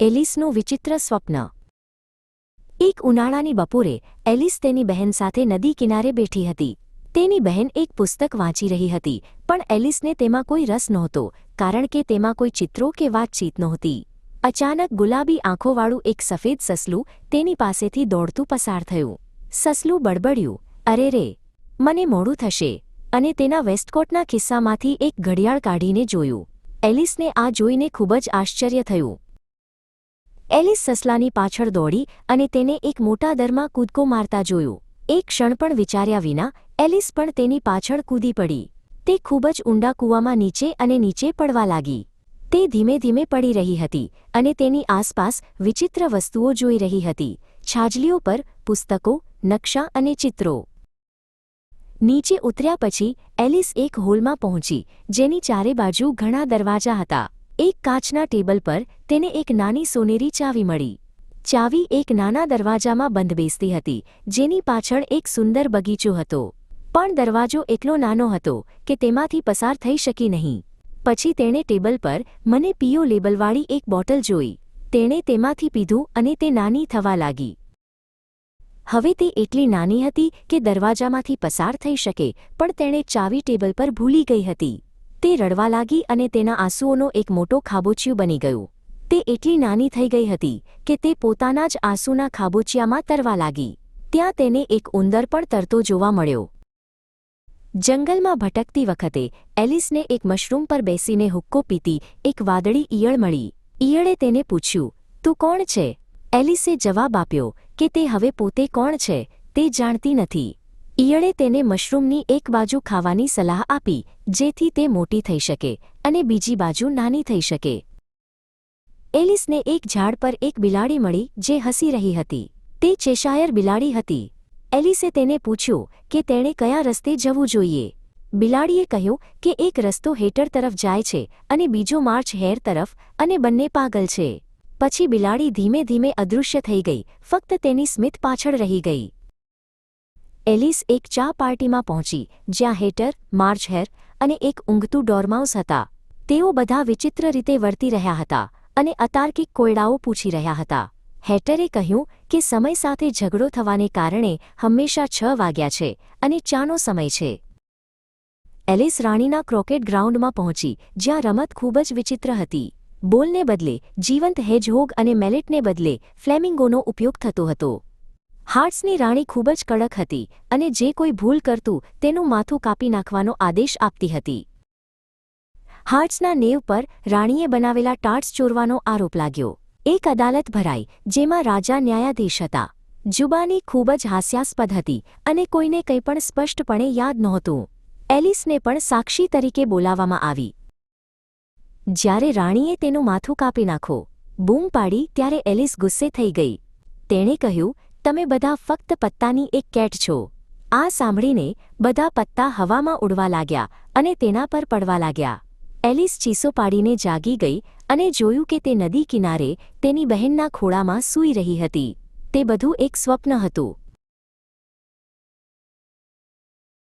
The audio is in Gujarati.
એલિસનું વિચિત્ર સ્વપ્ન. એક ઉનાળાની બપોરે, એલિસ તેની બહેન સાથે નદી કિનારે બેઠી હતી. તેની બહેન એક પુસ્તક વાંચી રહી હતી, પણ એલિસને તેમાં કોઈ રસ નહોતો, કારણ કે તેમાં કોઈ ચિત્રો કે વાતચીત નહોતી. અચાનક ગુલાબી આંખોવાળું એક સફેદ સસલું તેની પાસેથી દોડતું પસાર થયું. સસલું બડબડ્યું અરે રે, મને મોડું થશે. અને તેના વેસ્ટકોટના ખિસ્સામાંથી એક ઘડિયાળ કાઢીને જોયું. એલિસને આ જોઈને ખૂબ જ આશ્ચર્ય થયું. એલિસ સસલાની પાછળ દોડી અને તેને એક મોટા દરમાં કૂદકો મારતા જોયું. એક ક્ષણ પણ વિચાર્યા વિના, એલિસ પણ તેની પાછળ કૂદી પડી. તે ખૂબ જ ઊંડા કૂવામાં નીચે અને નીચે પડવા લાગી. તે ધીમે ધીમે પડી રહી હતી અને તેની આસપાસ વિચિત્ર વસ્તુઓ જોઈ રહી હતી. છાજલીઓ પર પુસ્તકો, નકશા અને ચિત્રો. નીચે ઉતર્યા પછી, એલિસ એક હોલમાં પહોંચી, જેની ચારે બાજુ ઘણા દરવાજા હતા. એક કાચના ટેબલ પર તેને એક નાની સોનેરી ચાવી મળી. ચાવી એક નાના દરવાજામાં બંધ બેસતી હતી, જેની પાછળ એક સુંદર બગીચો હતો. પણ દરવાજો એટલો નાનો હતો કે તેમાંથી પસાર થઈ શકી નહીં. પછી તેણે ટેબલ પર મને પીઓ લેબલવાળી એક બોટલ જોઈ. તેણે તેમાંથી પીધું અને તે નાની થવા લાગી. હવે તે એટલી નાની હતી કે દરવાજામાંથી પસાર થઈ શકે, પણ તેણે ચાવી ટેબલ પર ભૂલી ગઈ હતી. તે રડવા લાગી અને તેના આંસુઓનો એક મોટો ખાબોચિયું બની ગયું. તે એટલી નાની થઈ ગઈ હતી કે તે પોતાના જ આંસુના ખાબોચિયામાં તરવા લાગી. ત્યાં તેને એક ઉંદર પણ તરતો જોવા મળ્યો. જંગલમાં ભટકતી વખતે એલિસને એક મશરૂમ પર બેસીને હુક્કો પીતી એક વાદળી ઈયળ મળી. ઈયળે તેને પૂછ્યું, તું કોણ છે? એલિસે જવાબ આપ્યો કે તે હવે પોતે કોણ છે તે જાણતી નથી. ઈયળે તેને મશરૂમની એક બાજુ ખાવાની સલાહ આપી, જેથી તે મોટી થઈ શકે અને બીજી બાજુ નાની થઈ શકે. એલિસને એક ઝાડ પર એક બિલાડી મળી જે હસી રહી હતી. તે ચેશાયર બિલાડી હતી. એલિસે તેને પૂછ્યું કે તેણે કયા રસ્તે જવું જોઈએ? બિલાડીએ કહ્યું કે એક રસ્તો હેટર તરફ જાય છે અને બીજો માર્ચ હેર તરફ અને બંને પાગલ છે. પછી બિલાડી ધીમે ધીમે અદૃશ્ય થઈ ગઈ, ફક્ત તેની સ્મિત પાછળ રહી ગઈ. એલિસ એક ચા પાર્ટીમાં પહોંચી, જ્યાં હેટર માર્ચહેર અને એક ઊંઘતું ડોરમાઉસ હતા. તેઓ બધા વિચિત્ર રીતે વર્તી રહ્યા હતા અને અતાર્કિક કોયડાઓ પૂછી રહ્યા હતા. હેટરે કહ્યું કે સમય સાથે ઝઘડો થવાને કારણે હંમેશા છ વાગ્યા છે અને ચાનો સમય છે. એલિસ રાણીના ક્રોકેટ ગ્રાઉન્ડમાં પહોંચી, જ્યાં રમત ખૂબ જ વિચિત્ર હતી. બોલને બદલે, જીવંત હેજહોગ અને મેલેટને બદલે, ફ્લેમિંગોનો ઉપયોગ થતો હતો. હાર્ટ્સની રાણી ખૂબ જ કડક હતી અને જે કોઈ ભૂલ કરતું તેનું માથું કાપી નાખવાનો આદેશ આપતી હતી. હાર્ટ્સના નેવ પર રાણીએ બનાવેલા ટાર્ટ્સ ચોરવાનો આરોપ લાગ્યો. એક અદાલત ભરાઈ, જેમાં રાજા ન્યાયાધીશ હતા. જુબાની ખૂબ જ હાસ્યાસ્પદ હતી અને કોઈને કંઈ પણ સ્પષ્ટપણે યાદ નહોતું. એલિસને પણ સાક્ષી તરીકે બોલાવવામાં આવી. જ્યારે રાણીએ તેનું માથું કાપી નાખો, બૂમ પાડી ત્યારે એલિસ ગુસ્સે થઈ ગઈ. તેણે કહ્યું તમે બધા ફક્ત પત્તાની એક કેટ છો. આ સાંભળીને બધા પત્તા હવામાં ઉડવા લાગ્યા અને તેના પર પડવા લાગ્યા. એલિસ ચીસો પાડીને જાગી ગઈ અને જોયું કે તે નદી કિનારે તેની બહેનના ખોળામાં સૂઈ રહી હતી. તે બધું એક સ્વપ્ન હતું.